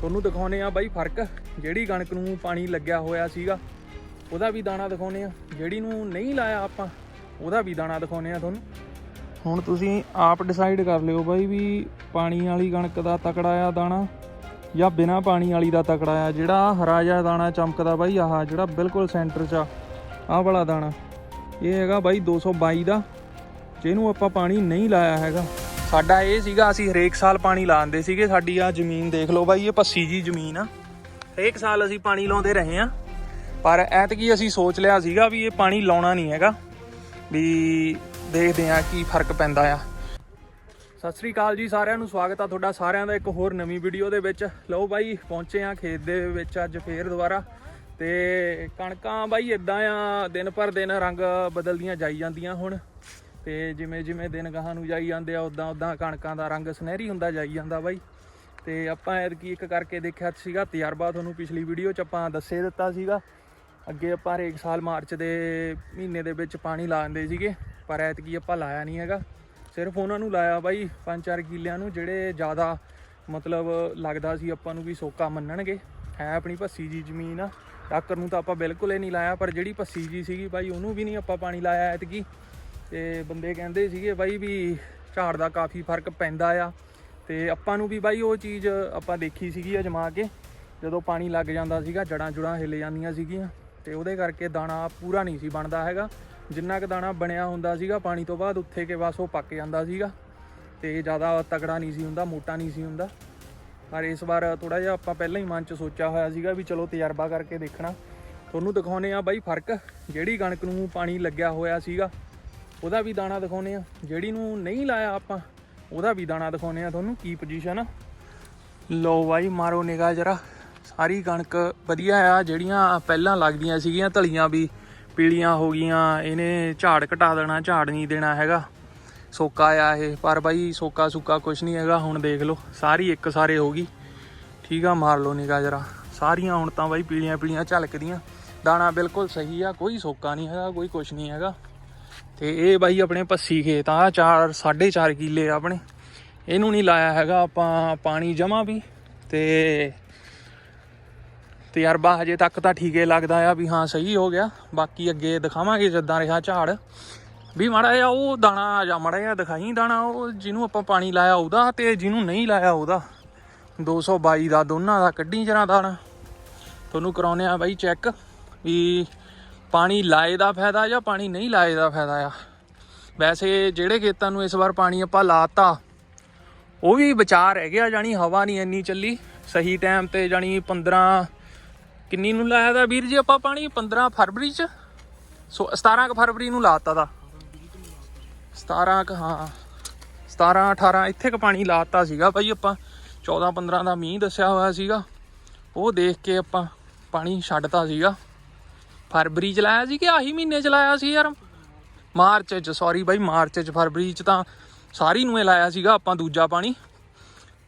ਤੁਹਾਨੂੰ ਦਿਖਾਉਨੇ ਆ ਬਾਈ ਫ਼ਰਕ, ਜਿਹੜੀ ਕਣਕ ਨੂੰ ਪਾਣੀ ਲੱਗਿਆ ਹੋਇਆ ਸੀਗਾ, ਉਹਦਾ ਵੀ ਦਾਣਾ ਦਿਖਾਉਨੇ ਆ ਜਿਹੜੀ ਨੂੰ ਨਹੀਂ ਲਾਇਆ ਆਪਾਂ, ਉਹਦਾ ਵੀ ਦਾਣਾ ਦਿਖਾਉਨੇ ਆ ਤੁਹਾਨੂੰ। ਹੁਣ ਤੁਸੀਂ ਆਪ ਡਿਸਾਈਡ ਕਰ ਲਿਓ ਬਾਈ ਵੀ ਪਾਣੀ ਵਾਲੀ ਕਣਕ ਦਾ ਤਕੜਾ ਆ ਦਾਣਾ, ਜਾਂ ਬਿਨਾ ਪਾਣੀ ਵਾਲੀ ਦਾ ਤਕੜਾ ਆ, ਜਿਹੜਾ ਹਰਾ ਜਿਹਾ ਦਾਣਾ ਚਮਕਦਾ ਬਾਈ ਆਹ, ਜਿਹੜਾ ਬਿਲਕੁਲ ਸੈਂਟਰ 'ਚ ਆ, ਆਹ ਵਾਲਾ ਦਾਣਾ। ਇਹ ਹੈਗਾ ਬਾਈ 222 ਦਾ, ਜਿਹਨੂੰ ਆਪਾਂ ਪਾਣੀ ਨਹੀਂ ਲਾਇਆ ਹੈਗਾ। ਸਾਡਾ ਇਹ ਸੀਗਾ, ਅਸੀਂ ਹਰੇਕ ਸਾਲ ਪਾਣੀ ਲਾਉਂਦੇ ਸੀਗੇ, ਸਾਡੀ ਆ ਜ਼ਮੀਨ ਦੇਖ ਲਓ ਬਾਈ, ਇਹ ਪੱਸੀ ਜੀ ਜ਼ਮੀਨ ਆ। ਹਰੇਕ ਸਾਲ ਅਸੀਂ ਪਾਣੀ ਲਾਉਂਦੇ ਰਹੇ ਆ ਪਰ ਐਤਕੀ ਅਸੀਂ ਸੋਚ ਲਿਆ ਸੀਗਾ ਵੀ ਇਹ ਪਾਣੀ ਲਾਉਣਾ ਨਹੀਂ ਹੈਗਾ, ਵੀ ਦੇਖਦੇ ਆ ਕੀ ਫ਼ਰਕ ਪੈਂਦਾ ਆ। ਸਤਿ ਸ੍ਰੀ ਅਕਾਲ ਜੀ, ਸਾਰਿਆਂ ਨੂੰ ਸਵਾਗਤ ਆ ਤੁਹਾਡਾ, ਸਾਰਿਆਂ ਦਾ ਇੱਕ ਹੋਰ ਨਵੀਂ ਵੀਡੀਓ ਦੇ ਵਿੱਚ। ਲਓ ਬਾਈ, ਪਹੁੰਚੇ ਆ ਖੇਤ ਦੇ ਵਿੱਚ ਅੱਜ ਫੇਰ ਦੁਬਾਰਾ। ਤੇ ਕਣਕਾਂ ਬਾਈ ਇਦਾਂ ਆ, ਦਿਨ ਪਰ ਦਿਨ ਰੰਗ ਬਦਲਦੀਆਂ ਜਾਈ ਜਾਂਦੀਆਂ ਹੁਣ। ਤੇ ਜਿਵੇਂ ਜਿਵੇਂ ਦਿਨ ਗਾਹਾਂ ਨੂੰ ਜਾਈ ਜਾਂਦੇ ਆ ਉਦਾਂ ਉਦਾਂ ਕਣਕਾਂ ਦਾ ਰੰਗ ਸੁਨਹਿਰੀ ਹੁੰਦਾ ਜਾਈ ਜਾਂਦਾ ਬਾਈ। ਤੇ ਆਪਾਂ ਐਤਕੀ ਇੱਕ ਕਰਕੇ ਦੇਖਿਆ ਸੀਗਾ, ਤਜਰਬਾ ਤੁਹਾਨੂੰ ਪਿਛਲੀ ਵੀਡੀਓ 'ਚ ਆਪਾਂ ਦੱਸੇ ਦਿੱਤਾ ਸੀਗਾ। ਅੱਗੇ ਆਪਾਂ ਹਰੇਕ ਸਾਲ ਮਾਰਚ ਦੇ ਮਹੀਨੇ ਦੇ ਵਿੱਚ ਪਾਣੀ ਲਾ ਦਿੰਦੇ ਸੀਗੇ, ਪਰ ਐਤਕੀ ਆਪਾਂ ਲਾਇਆ ਨਹੀਂ ਹੈਗਾ। ਸਿਰਫ ਉਹਨਾਂ ਨੂੰ ਲਾਇਆ ਬਾਈ, ਪੰਜ ਚਾਰ ਕਿੱਲਿਆਂ ਨੂੰ, ਜਿਹੜੇ ਜ਼ਿਆਦਾ ਮਤਲਬ ਲੱਗਦਾ ਸੀ ਆਪਾਂ ਨੂੰ ਵੀ ਸੋਕਾ ਮੰਨਣਗੇ। ਹੈ ਆਪਣੀ ਭੱਸੀ ਜੀ ਜ਼ਮੀਨ ਆ, ਟੱਕਰ ਨੂੰ ਤਾਂ ਆਪਾਂ ਬਿਲਕੁਲ ਹੀ ਨਹੀਂ ਲਾਇਆ, ਪਰ ਜਿਹੜੀ ਭੱਸੀ ਜੀ ਸੀਗੀ ਬਾਈ, ਉਹਨੂੰ ਵੀ ਨਹੀਂ ਆਪਾਂ ਪਾਣੀ ਲਾਇਆ ਐਤਕੀ। ਤੇ ਬੰਦੇ ਕਹਿੰਦੇ ਸੀਗੇ ਬਾਈ ਵੀ ਝਾੜ ਦਾ ਕਾਫੀ ਫ਼ਰਕ ਪੈਂਦਾ ਆ। ਤੇ ਆਪਾਂ ਨੂੰ ਵੀ ਬਾਈ ਉਹ ਚੀਜ਼ ਆਪਾਂ ਦੇਖੀ ਸੀਗੀ ਅਜਮਾ ਕੇ, ਜਦੋਂ ਪਾਣੀ ਲੱਗ ਜਾਂਦਾ ਸੀਗਾ ਜੜਾਂ ਜੁੜਾਂ ਹਿੱਲ ਜਾਂਦੀਆਂ ਸੀਗੀਆਂ। ਤੇ ਉਹਦੇ ਕਰਕੇ ਦਾਣਾ ਪੂਰਾ ਨਹੀਂ ਸੀ ਬਣਦਾ ਹੈਗਾ। ਜਿੰਨਾ ਕੁ ਦਾਣਾ ਬਣਿਆ ਹੁੰਦਾ ਸੀਗਾ, ਪਾਣੀ ਤੋਂ ਬਾਅਦ ਉੱਥੇ ਕੇ ਬਸ ਉਹ ਪੱਕ ਜਾਂਦਾ ਸੀਗਾ। ਤੇ ਜ਼ਿਆਦਾ ਤਗੜਾ ਨਹੀਂ ਸੀ ਹੁੰਦਾ, ਮੋਟਾ ਨਹੀਂ ਸੀ ਹੁੰਦਾ। ਪਰ ਇਸ ਵਾਰ ਥੋੜਾ ਜਿਹਾ ਆਪਾਂ ਪਹਿਲਾਂ ਹੀ ਮਨ 'ਚ ਸੋਚਿਆ ਹੋਇਆ ਸੀਗਾ ਵੀ ਚਲੋ ਤਜਰਬਾ ਕਰਕੇ ਦੇਖਣਾ। ਤੁਹਾਨੂੰ ਦਿਖਾਉਨੇ ਆ ਬਾਈ ਫ਼ਰਕ, ਜਿਹੜੀ ਕਣਕ ਨੂੰ ਪਾਣੀ ਲੱਗਿਆ ਹੋਇਆ ਸੀਗਾ। ਉਹਦਾ ਵੀ ਦਾਣਾ ਦਿਖਾਉਨੇ ਆ ਜਿਹੜੀ ਨੂੰ ਨਹੀਂ ਲਾਇਆ ਆਪਾਂ, ਉਹਦਾ ਵੀ ਦਾਣਾ ਦਿਖਾਉਨੇ ਆ ਤੁਹਾਨੂੰ ਕੀ ਪੋਜੀਸ਼ਨ ਆ। ਲੋ ਬਾਈ, ਮਾਰੋ ਨਿਗਾ ਜਰਾ। ਸਾਰੀ ਕਣਕ ਵਧੀਆ ਆ, ਜਿਹੜੀਆਂ ਪਹਿਲਾਂ ਲੱਗਦੀਆਂ ਸੀਗੀਆਂ ਧਲੀਆਂ ਵੀ ਪੀਲੀਆਂ ਹੋ ਗਈਆਂ। ਇਹਨੇ ਝਾੜ ਘਟਾ ਦੇਣਾ, ਝਾੜ ਨਹੀਂ ਦੇਣਾ ਹੈਗਾ। ਸੋਕਾ ਆ ਇਹ, ਪਰ ਬਾਈ ਸੋਕਾ ਸੁੱਕਾ ਕੁਛ ਨਹੀਂ ਹੈਗਾ। ਹੁਣ ਦੇਖ ਲਓ, ਸਾਰੀ ਇੱਕ ਸਾਰੇ ਹੋ ਗਈ। ਠੀਕ ਆ, ਮਾਰ ਲਓ ਨਿਗਾ ਜਰਾ। ਸਾਰੀਆਂ ਹੁਣ ਤਾਂ ਬਾਈ ਪੀਲੀਆਂ ਪੀਲੀਆਂ ਝਲਕਦੀਆਂ। ਦਾਣਾ ਬਿਲਕੁਲ ਸਹੀ ਆ, ਕੋਈ ਸੋਕਾ ਨਹੀਂ ਹੈਗਾ, ਕੋਈ ਕੁਛ ਨਹੀਂ ਹੈਗਾ। ਤੇ ਇਹ ਬਾਈ ਆਪਣੇ ਪੱਸੀ ਖੇਤ ਆ 4 4.5 ਕਿੱਲੇ ਆ ਆਪਣੇ। ਇਹਨੂੰ ਨਹੀਂ ਲਾਇਆ ਹੈਗਾ, ਆਪਾਂ ਪਾਣੀ ਜਮਾ ਵੀ ਤੇ ਤਜਰਬਾ ਹਜੇ ਤੱਕ ਤਾਂ ਠੀਕੇ ਲੱਗਦਾ ਆ ਵੀ ਹਾਂ, ਸਹੀ ਹੋ ਗਿਆ। ਬਾਕੀ ਅੱਗੇ ਦਿਖਾਵਾਂਗੇ ਜਿੱਦਾਂ ਰਿਹਾ ਝਾੜ। ਵੀ ਮਾੜਾ ਜਿਹਾ ਉਹ ਦਾਣਾ ਜਾਂ ਮਾੜਾ ਜਿਹਾ ਦਿਖਾਈ ਦਾਣਾ, ਉਹ ਜਿਹਨੂੰ ਆਪਾਂ ਪਾਣੀ ਲਾਇਆ ਉਹਦਾ ਤੇ ਜਿਹਨੂੰ ਨਹੀਂ ਲਾਇਆ ਉਹਦਾ। 222 ਦਾ ਦੋਨਾਂ ਦਾ, ਕੱਢੀ ਜਰਾ ਦਾਣਾ। ਤੁਹਾਨੂੰ ਕਰਾਉਨੇ ਆ ਬਾਈ ਚੈੱਕ ਵੀ ਪਾਣੀ ਲਾਏ ਦਾ ਫਾਇਦਾ ਜਾਂ ਪਾਣੀ ਨਹੀਂ ਲਾਏ ਦਾ ਫਾਇਦਾ ਆ? ਵੈਸੇ ਜਿਹੜੇ ਖੇਤਾਂ ਨੂੰ ਇਸ ਵਾਰ ਪਾਣੀ ਆਪਾਂ ਲਾਤਾ, ਉਹ ਵੀ ਵਿਚਾਰ ਰਹਿ ਗਿਆ ਜਾਨੀ ਹਵਾ ਨਹੀਂ ਇੰਨੀ ਚੱਲੀ। ਸਹੀ ਟਾਈਮ ਤੇ ਜਾਨੀ 15 ਕਿੰਨੀ ਨੂੰ ਲਾਇਆ ਦਾ ਵੀਰ ਜੀ ਆਪਾਂ ਪਾਣੀ? 15 ਫਰਵਰੀ ਚ? ਸੋ 17 ਕੁ ਫਰਵਰੀ ਨੂੰ ਲਾਤਾ ਦਾ। 17 ਕ, ਹਾਂ। 17 18 ਇੱਥੇ ਕ ਪਾਣੀ ਲਾਤਾ ਸੀਗਾ ਭਾਈ ਆਪਾਂ। 14 15 ਦਾ ਮੀਂਹ ਦੱਸਿਆ ਹੋਇਆ ਸੀਗਾ। ਉਹ ਦੇਖ ਕੇ ਆਪਾਂ ਪਾਣੀ ਛੱਡਤਾ ਸੀਗਾ। ਫਰਵਰੀ ਚ ਲਾਇਆ ਸੀ ਕਿ ਆਹੀ ਮਹੀਨੇ ਚ ਲਾਇਆ ਸੀ ਯਾਰ? ਮਾਰਚ ਚ ਸੌਰੀ ਬਾਈ, ਮਾਰਚ ਚ, ਫਰਵਰੀ ਚ ਤਾਂ ਸਾਰੀ ਨੂੰ ਇਹ ਲਾਇਆ ਸੀਗਾ ਆਪਾਂ ਦੂਜਾ ਪਾਣੀ।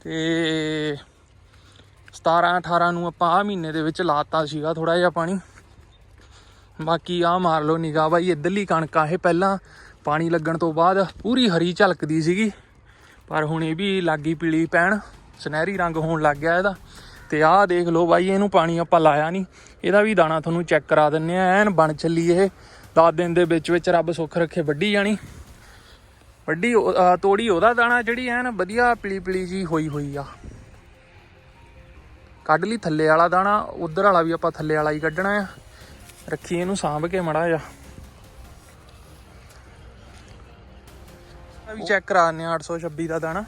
ਤੇ 17 18 ਨੂੰ ਆਪਾਂ ਆ ਮਹੀਨੇ ਦੇ ਵਿੱਚ ਲਾਤਾ ਸੀਗਾ ਥੋੜਾ ਜਿਹਾ ਪਾਣੀ। ਬਾਕੀ ਆ ਮਾਰ ਲਓ ਨਿਗਾਹ ਬਾਈ, ਇਧਰਲੀ ਕਣਕ ਆ, ਇਹ ਪਹਿਲਾਂ ਪਾਣੀ ਲੱਗਣ ਤੋਂ ਬਾਅਦ ਪੂਰੀ ਹਰੀ ਝਲਕਦੀ ਸੀਗੀ। ਪਰ ਹੁਣ ਇਹ ਵੀ ਲਾਗੀ ਪੀਲੀ ਪੈਣ, ਸੁਨਹਿਰੀ ਰੰਗ ਹੋਣ ਲੱਗ ਗਿਆ ਇਹਦਾ। ਤੇ ਆਹ ਦੇਖ ਲਓ ਬਾਈ, ਇਹਨੂੰ ਪਾਣੀ ਆਪਾਂ ਲਾਇਆ ਨਹੀਂ। ਇਹਦਾ ਵੀ ਦਾਣਾ ਤੁਹਾਨੂੰ ਚੈੱਕ ਕਰਾ ਦਿੰਨੇ ਆ, ਐਨ ਬਣ ਚੱਲੀ ਇਹ। 10 ਦਿਨ ਦੇ ਵਿੱਚ ਵਿੱਚ ਰੱਬ ਸੁੱਖ ਰੱਖੇ, ਵੱਢੀ ਜਾਣੀ। ਵੱਡੀ ਤੋੜੀ ਉਹਦਾ ਦਾਣਾ ਜਿਹੜੀ ਐਨ ਵਧੀਆ ਪੀਲੀ ਪੀਲੀ ਜੀ ਹੋਈ ਹੋਈ ਆ। ਕੱਢ ਲਈ ਥੱਲੇ ਵਾਲਾ ਦਾਣਾ, ਉਧਰ ਵਾਲਾ ਵੀ ਆਪਾਂ ਥੱਲੇ ਵਾਲਾ ਹੀ ਕੱਢਣਾ ਆ। ਰੱਖੀ ਇਹਨੂੰ ਸਾਂਭ ਕੇ ਮੜਾ ਜਾ ਵੀ ਚੈੱਕ ਕਰਾ ਦਿੰਨੇ ਆ 826 ਦਾ ਦਾਣਾ।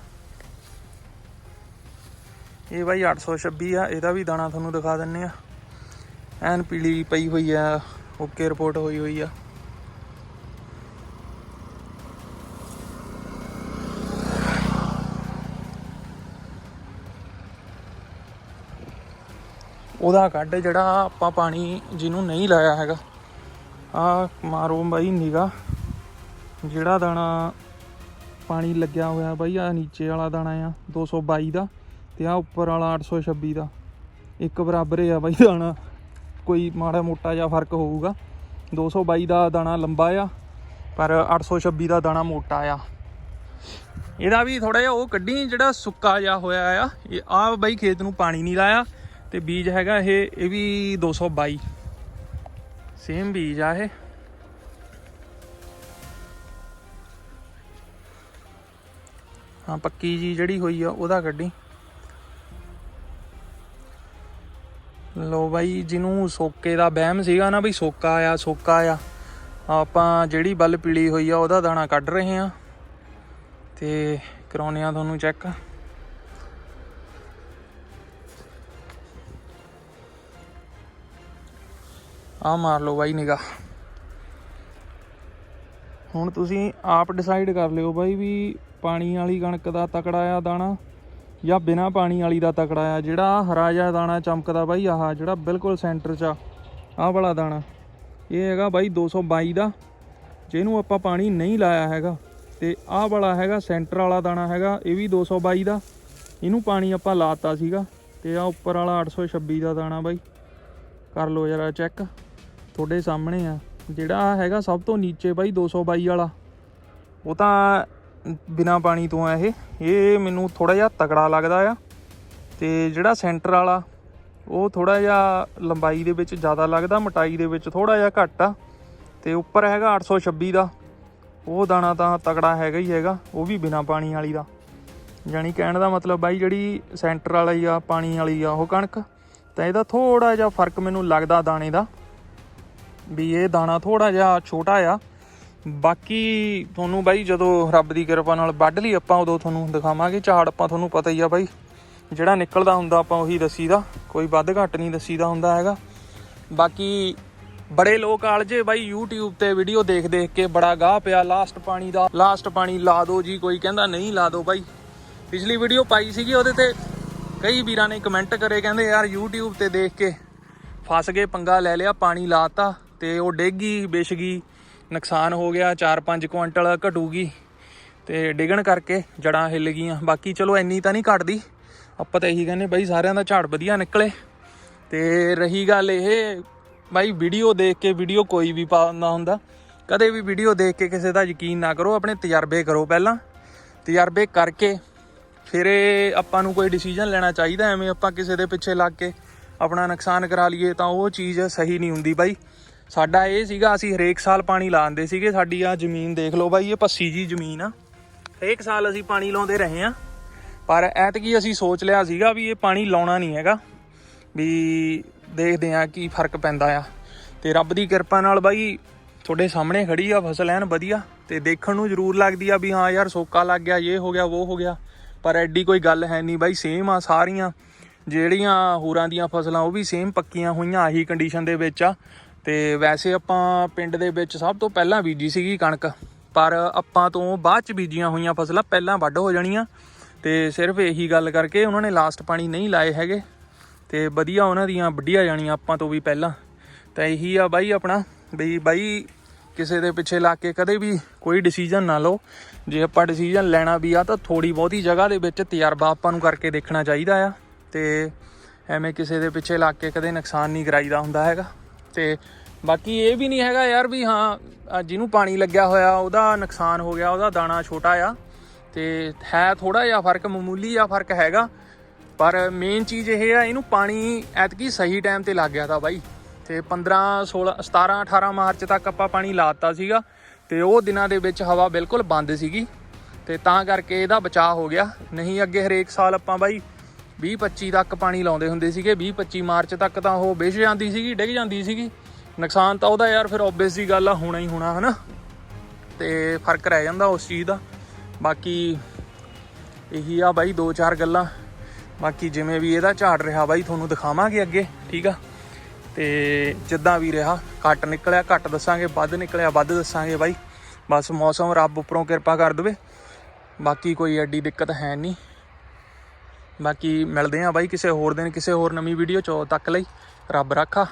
ਇਹ ਬਾਈ 826 ਆ, ਇਹਦਾ ਵੀ ਦਾਣਾ ਤੁਹਾਨੂੰ ਦਿਖਾ ਦਿੰਨੇ ਆ। ਐਨ ਪੀਲੀ ਪਈ ਹੋਈ ਆ, ਓਕੇ ਰਿਪੋਰਟ ਹੋਈ ਹੋਈ ਆ। ਉਹਦਾ ਕੱਢ ਜਿਹੜਾ ਆਪਾਂ ਪਾਣੀ ਜਿਹਨੂੰ ਨਹੀਂ ਲਾਇਆ ਹੈਗਾ ਆ ਮਾਰੋ ਬਾਈ ਨਿਗਾ, ਜਿਹੜਾ ਦਾਣਾ ਪਾਣੀ ਲੱਗਿਆ ਹੋਇਆ ਬਾਈ ਆ ਨੀਚੇ ਵਾਲਾ ਦਾਣਾ ਆ 222 ਦਾ। ਤੇ ਆ ਉੱਪਰ ਵਾਲਾ 826 ਦਾ। ਇੱਕ ਬਰਾਬਰ ਹੀ ਆ ਬਾਈ ਦਾਣਾ। ਕੋਈ ਮਾੜਾ ਮੋਟਾ ਜਿਹਾ ਫ਼ਰਕ ਹੋਊਗਾ। 222 ਦਾ ਦਾਣਾ ਲੰਬਾ ਆ, ਪਰ 826 ਦਾ ਦਾਣਾ ਮੋਟਾ ਆ। ਇਹਦਾ ਵੀ ਥੋੜਾ ਜਿਹਾ ਉਹ ਕੱਢੀ, ਜਿਹੜਾ ਸੁੱਕਾ ਜਿਹਾ ਹੋਇਆ ਆ। ਇਹ ਆ ਬਾਈ ਖੇਤ ਨੂੰ ਪਾਣੀ ਨਹੀਂ ਲਾਇਆ, ਤੇ ਬੀਜ ਹੈਗਾ ਇਹ ਇਹ ਵੀ 222 ਸੇਮ ਬੀਜ ਆ ਇਹ। ਹਾਂ, ਪੱਕੀ ਜੀ ਜਿਹੜੀ ਹੋਈ ਆ, ਉਹਦਾ ਕੱਢੀ। ਲੋ ਬਾਈ, ਜਿਹਨੂੰ ਸੋਕੇ ਦਾ ਵਹਿਮ ਸੀਗਾ ਨਾ ਬਈ ਸੋਕਾ ਆ ਸੋਕਾ ਆ। ਆਪਾਂ ਜਿਹੜੀ ਬੱਲ ਪੀਲੀ ਹੋਈ ਆ, ਉਹਦਾ ਦਾਣਾ ਕੱਢ ਰਹੇ ਆ। ਤੇ ਕਰਾਉਨੇ ਆ ਤੁਹਾਨੂੰ ਚੈੱਕ ਆ ਮਾਰ ਲਓ ਬਾਈ ਨਿਗਾ ਹੁਣ ਤੁਸੀਂ ਆਪ ਡਿਸਾਈਡ ਕਰ ਲਿਓ ਬਾਈ ਵੀ ਪਾਣੀ ਵਾਲੀ ਕਣਕ ਦਾ ਤਕੜਾ ਆ, ਦਾਣਾ। ਜਾਂ ਬਿਨਾ ਪਾਣੀ ਵਾਲੀ ਦਾ ਤਕੜਾ ਆ, ਜਿਹੜਾ ਹਰਾ ਜਿਹਾ ਦਾਣਾ ਚਮਕਦਾ ਬਾਈ, ਆਹ ਜਿਹੜਾ ਬਿਲਕੁਲ ਸੈਂਟਰ 'ਚ ਆ, ਆਹ ਵਾਲਾ ਦਾਣਾ। ਇਹ ਹੈਗਾ ਬਾਈ 222 ਦਾ, ਜਿਹਨੂੰ ਆਪਾਂ ਪਾਣੀ ਨਹੀਂ ਲਾਇਆ ਹੈਗਾ। ਤੇ ਆਹ ਵਾਲਾ ਹੈਗਾ ਸੈਂਟਰ ਵਾਲਾ ਦਾਣਾ ਹੈਗਾ, ਇਹ ਵੀ 222 ਦਾ। ਇਹਨੂੰ ਪਾਣੀ ਆਪਾਂ ਲਾਤਾ ਸੀਗਾ, ਤੇ ਆ ਉੱਪਰ ਵਾਲਾ 826 ਦਾ ਦਾਣਾ ਬਾਈ। ਕਰ ਲਓ ਜਰਾ ਚੈੱਕ ਤੁਹਾਡੇ ਸਾਹਮਣੇ ਆ। ਜਿਹੜਾ ਆਹ ਹੈਗਾ ਸਭ ਤੋਂ ਨੀਚੇ ਬਾਈ 222 ਵਾਲਾ। ਉਹ ਤਾਂ ਬਿਨਾ ਪਾਣੀ ਤੋਂ ਆ ਇਹ। ਇਹ ਮੈਨੂੰ ਥੋੜਾ ਜਿਹਾ ਤਕੜਾ ਲੱਗਦਾ ਆ ਤੇ ਜਿਹੜਾ ਸੈਂਟਰ ਵਾਲਾ, ਉਹ ਥੋੜਾ ਜਿਹਾ ਲੰਬਾਈ ਦੇ ਵਿੱਚ ਜ਼ਿਆਦਾ ਲੱਗਦਾ, ਮਟਾਈ ਦੇ ਵਿੱਚ ਥੋੜਾ ਜਿਹਾ ਘੱਟ ਆ। ਤੇ ਉੱਪਰ ਹੈਗਾ 826 ਦਾ। ਉਹ ਦਾਣਾ ਤਾਂ ਤਕੜਾ ਹੈਗਾ ਹੀ ਹੈਗਾ, ਉਹ ਵੀ ਬਿਨਾ ਪਾਣੀ ਵਾਲੀ ਦਾ। ਯਾਨੀ ਕਹਿਣ ਦਾ ਮਤਲਬ ਬਾਈ ਜਿਹੜੀ ਸੈਂਟਰ ਵਾਲੀ ਆ, ਪਾਣੀ ਵਾਲੀ ਆ, ਉਹ ਕਣਕ, ਤਾਂ ਇਹਦਾ ਥੋੜਾ ਜਿਹਾ ਫ਼ਰਕ ਮੈਨੂੰ ਲੱਗਦਾ ਦਾਣੇ ਦਾ। ਵੀ ਇਹ ਦਾਣਾ ਥੋੜਾ ਜਿਹਾ ਛੋਟਾ ਆ। ਬਾਕੀ ਤੁਹਾਨੂੰ ਬਾਈ ਜਦੋਂ ਰੱਬ ਦੀ ਕਿਰਪਾ ਨਾਲ ਵੱਢ ਲਈ, ਆਪਾਂ ਉਦੋਂ ਤੁਹਾਨੂੰ ਦਿਖਾਵਾਂਗੇ। ਝਾੜ ਆਪਾਂ ਤੁਹਾਨੂੰ ਪਤਾ ਹੀ ਆ ਬਾਈ। ਜਿਹੜਾ ਨਿਕਲਦਾ ਹੁੰਦਾ ਆਪਾਂ ਉਹੀ ਦੱਸੀਦਾ। ਕੋਈ ਵੱਧ ਘੱਟ ਨਹੀਂ ਦੱਸੀਦਾ ਹੁੰਦਾ ਹੈਗਾ। ਬਾਕੀ ਬੜੇ ਲੋਕ ਆਲਜੇ ਬਾਈ YouTube ਤੇ ਵੀਡੀਓ ਦੇਖ ਦੇਖ ਕੇ ਬੜਾ ਗਾਹ ਪਿਆ। ਲਾਸਟ ਪਾਣੀ ਦਾ ਲਾਸਟ ਪਾਣੀ ਲਾ ਦਿਓ ਜੀ, ਕੋਈ ਕਹਿੰਦਾ ਨਹੀਂ ਲਾ ਦਿਓ ਬਾਈ। ਪਿਛਲੀ ਵੀਡੀਓ ਪਾਈ ਸੀਗੀ ਉਹਦੇ ਤੇ ਕਈ ਵੀਰਾਂ ਨੇ ਕਮੈਂਟ ਕਰੇ, ਕਹਿੰਦੇ ਯਾਰ YouTube ਤੇ ਦੇਖ ਕੇ ਫਸ ਗਏ, ਪੰਗਾ ਲੈ ਲਿਆ, ਪਾਣੀ ਲਾਤਾ ਤੇ ਉਹ ਡੇਗੀ ਵਿਛ ਗਈ। ਨੁਕਸਾਨ ਹੋ ਗਿਆ 4-5 ਕੁਇੰਟਲ ਘਟੂਗੀ ਤੇ ਡਿਗਣ ਕਰਕੇ ਜੜਾਂ ਹਿੱਲ ਗਈਆਂ। ਬਾਕੀ ਚਲੋ ਇੰਨੀ ਤਾਂ ਨਹੀਂ ਘਟਦੀ। ਆਪਾਂ ਤਾਂ ਇਹੀ ਕਹਿੰਦੇ ਬਾਈ ਸਾਰਿਆਂ ਦਾ ਝਾੜ ਵਧੀਆ ਨਿਕਲੇ। ਤੇ ਰਹੀ ਗੱਲ ਇਹ, ਬਾਈ ਵੀਡੀਓ ਦੇਖ ਕੇ ਵੀਡੀਓ ਕੋਈ ਵੀ ਪਾਉਂਦਾ ਹੁੰਦਾ। ਕਦੇ ਵੀ ਵੀਡੀਓ ਦੇਖ ਕੇ ਕਿਸੇ ਦਾ ਯਕੀਨ ਨਾ ਕਰੋ, ਆਪਣੇ ਤਜਰਬੇ ਕਰੋ ਪਹਿਲਾਂ। ਤਜਰਬੇ ਕਰਕੇ ਫਿਰ ਆਪਾਂ ਨੂੰ ਕੋਈ ਡਿਸੀਜਨ ਲੈਣਾ ਚਾਹੀਦਾ। ਐਵੇਂ ਆਪਾਂ ਕਿਸੇ ਦੇ ਪਿੱਛੇ ਲੱਗ ਕੇ ਆਪਣਾ ਨੁਕਸਾਨ ਕਰਾ ਲਈਏ ਤਾਂ ਉਹ ਚੀਜ਼ ਸਹੀ ਨਹੀਂ ਹੁੰਦੀ ਬਾਈ। ਸਾਡਾ ਇਹ ਸੀਗਾ, ਅਸੀਂ ਹਰੇਕ ਸਾਲ ਪਾਣੀ ਲਾਉਂਦੇ ਸੀਗੇ, ਸਾਡੀ ਆ ਜ਼ਮੀਨ ਦੇਖ ਲਓ ਬਾਈ, ਇਹ ਪੱਸੀ ਜੀ ਜ਼ਮੀਨ ਆ। ਹਰੇਕ ਸਾਲ ਅਸੀਂ ਪਾਣੀ ਲਾਉਂਦੇ ਰਹੇ ਆ ਪਰ ਐਤਕੀ ਅਸੀਂ ਸੋਚ ਲਿਆ ਸੀਗਾ ਵੀ ਇਹ ਪਾਣੀ ਲਾਉਣਾ ਨਹੀਂ ਹੈਗਾ, ਵੀ ਦੇਖਦੇ ਆ ਕੀ ਫ਼ਰਕ ਪੈਂਦਾ ਆ। ਤੇ ਰੱਬ ਦੀ ਕਿਰਪਾ ਨਾਲ ਬਾਈ, ਤੁਹਾਡੇ ਸਾਹਮਣੇ ਖੜੀ ਆ, ਫਸਲ ਐਨ ਵਧੀਆ, ਤੇ ਦੇਖਣ ਨੂੰ ਜ਼ਰੂਰ ਲੱਗਦੀ ਆ ਵੀ ਹਾਂ ਯਾਰ ਸੋਕਾ ਲੱਗ ਗਿਆ, ਇਹ ਹੋ ਗਿਆ, ਉਹ ਹੋ ਗਿਆ। ਪਰ ਐਡੀ ਕੋਈ ਗੱਲ ਹੈ ਨਹੀਂ ਬਾਈ ਸੇਮ ਆ ਸਾਰੀਆਂ। ਜਿਹੜੀਆਂ ਹੋਰਾਂ ਦੀਆਂ ਫਸਲਾਂ ਉਹ ਵੀ ਸੇਮ ਪੱਕੀਆਂ ਹੋਈਆਂ, ਆਹੀ ਕੰਡੀਸ਼ਨ ਦੇ ਵਿੱਚ ਆ। ਤੇ ਵੈਸੇ ਆਪਾਂ ਪਿੰਡ ਦੇ ਵਿੱਚ ਸਭ ਤੋਂ ਪਹਿਲਾਂ ਬੀਜੀ ਸੀਗੀ ਕਣਕ, ਪਰ ਆਪਾਂ ਤੋਂ ਬਾਅਦ ਚ ਬੀਜੀਆਂ ਹੋਈਆਂ ਫਸਲਾਂ ਪਹਿਲਾਂ ਵੱਢ ਹੋ ਜਾਣੀਆਂ। ਤੇ ਸਿਰਫ ਇਹੀ ਗੱਲ ਕਰਕੇ ਉਹਨਾਂ ਨੇ ਲਾਸਟ ਪਾਣੀ ਨਹੀਂ ਲਾਏ ਹੈਗੇ, ਤੇ ਵਧੀਆ ਉਹਨਾਂ ਦੀਆਂ ਵੱਡੀਆਂ ਜਾਣੀਆਂ ਆਪਾਂ ਤੋਂ ਵੀ ਪਹਿਲਾਂ। ਤਾਂ ਇਹੀ ਆ ਬਾਈ ਆਪਣਾ ਬਈ ਬਾਈ ਕਿਸੇ ਦੇ ਪਿੱਛੇ ਲਾ ਕੇ ਕਦੇ ਵੀ ਕੋਈ ਡਿਸੀਜਨ ਨਾ ਲਓ। ਜੇ ਆਪਾਂ ਡਿਸੀਜਨ ਲੈਣਾ ਵੀ ਆ ਤਾਂ ਥੋੜੀ ਬਹੁਤੀ ਜਗ੍ਹਾ ਦੇ ਵਿੱਚ ਤਜਰਬਾ ਆਪਾਂ ਨੂੰ ਕਰਕੇ ਦੇਖਣਾ ਚਾਹੀਦਾ ਆ, ਤੇ ਐਵੇਂ ਕਿਸੇ ਦੇ ਪਿੱਛੇ ਲਾ ਕੇ ਕਦੇ ਨੁਕਸਾਨ ਨਹੀਂ ਕਰਾਈਦਾ ਹੁੰਦਾ ਹੈਗਾ। ਤੇ ਬਾਕੀ ਇਹ ਵੀ ਨਹੀਂ ਹੈਗਾ ਯਾਰ ਵੀ ਹਾਂ ਜਿਹਨੂੰ ਪਾਣੀ ਲੱਗਿਆ ਹੋਇਆ, ਉਹਦਾ ਨੁਕਸਾਨ ਹੋ ਗਿਆ, ਉਹਦਾ ਦਾਣਾ ਛੋਟਾ ਆ। ਤੇ ਹੈ ਥੋੜਾ ਜਿਹਾ ਫ਼ਰਕ, ਮਾਮੂਲੀ ਜਿਹਾ ਫ਼ਰਕ ਹੈਗਾ। ਪਰ ਮੇਨ ਚੀਜ਼ ਇਹ ਆ, ਇਹਨੂੰ ਪਾਣੀ ਐਤਕੀ ਸਹੀ ਟਾਈਮ ਤੇ ਲੱਗ ਗਿਆ ਤਾਂ ਬਾਈ। ਤੇ 15 16 17 18 ਮਾਰਚ ਤੱਕ ਆਪਾਂ ਪਾਣੀ ਲਾਤਾ ਸੀਗਾ। ਤੇ ਉਹ ਦਿਨਾਂ ਦੇ ਵਿੱਚ ਹਵਾ ਬਿਲਕੁਲ ਬੰਦ ਸੀਗੀ। ਤੇ ਤਾਂ ਕਰਕੇ ਇਹਦਾ ਬਚਾਅ ਹੋ ਗਿਆ। ਨਹੀਂ, ਅੱਗੇ ਹਰੇਕ ਸਾਲ ਆਪਾਂ ਬਾਈ 20 25 ਤੱਕ ਪਾਣੀ ਲਾਉਂਦੇ ਹੁੰਦੇ ਸੀਗੇ 20 25 ਮਾਰਚ ਤੱਕ ਤਾਂ ਉਹ ਵਿਛ ਜਾਂਦੀ ਸੀਗੀ, ਡਿੱਗ ਜਾਂਦੀ ਸੀਗੀ। ਨੁਕਸਾਨ ਤਾਂ ਉਹਦਾ ਯਾਰ ਫਿਰ ਆਬਵੀਅਸ ਦੀ ਗੱਲ ਆ, ਹੋਣਾ ਹੀ ਹੋਣਾ, ਹਨਾ? ਤੇ ਫ਼ਰਕ ਰਹਿ ਜਾਂਦਾ ਉਸ ਚੀਜ਼ ਦਾ। ਬਾਕੀ ਇਹੀ ਆ ਬਾਈ, ਦੋ ਚਾਰ ਗੱਲਾਂ। ਬਾਕੀ ਜਿਵੇਂ ਵੀ ਇਹਦਾ ਝਾੜ ਰਿਹਾ ਬਾਈ, ਤੁਹਾਨੂੰ ਦਿਖਾਵਾਂਗੇ ਅੱਗੇ, ਠੀਕ ਆ? ਤੇ ਜਿੱਦਾਂ ਵੀ ਰਿਹਾ, ਘੱਟ ਨਿਕਲਿਆ, ਘੱਟ ਦੱਸਾਂਗੇ, ਵੱਧ ਨਿਕਲਿਆ, ਵੱਧ ਦੱਸਾਂਗੇ ਬਾਈ। ਬਸ ਮੌਸਮ ਰੱਬ ਉੱਪਰੋਂ ਕਿਰਪਾ ਕਰ ਦੇਵੇ। ਬਾਕੀ ਕੋਈ ਐਡੀ ਦਿੱਕਤ ਹੈ ਨਹੀਂ। ਬਾਕੀ ਮਿਲਦੇ ਆਂ ਬਾਈ ਕਿਸੇ ਹੋਰ ਦਿਨ, ਕਿਸੇ ਹੋਰ ਨਵੀਂ ਵੀਡੀਓ ਚ। ਤੱਕ ਲਈ ਰੱਬ ਰਾਖਾ।